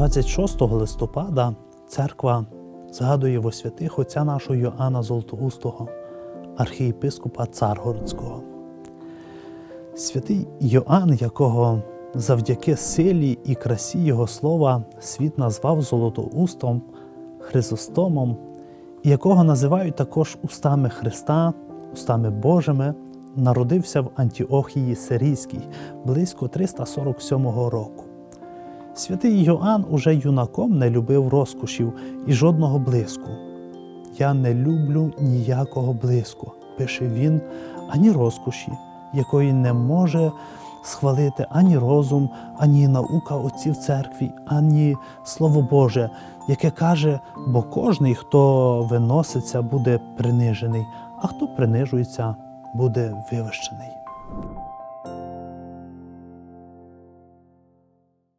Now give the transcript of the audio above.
26 листопада церква згадує во святих отця нашого Йоанна Золотоустого, архієпископа Царгородського. Святий Йоанн, якого завдяки силі і красі його слова світ назвав Золотоустом, Хризостомом, якого називають також устами Христа, устами Божими, народився в Антіохії Сирійській близько 347 року. Святий Йоанн уже юнаком не любив розкошів і жодного блиску. Я не люблю ніякого блиску, пише він, ані розкоші, якої не може схвалити ані розум, ані наука отців церкві, ані Слово Боже, яке каже, бо кожний, хто виноситься, буде принижений, а хто принижується, буде вивищений.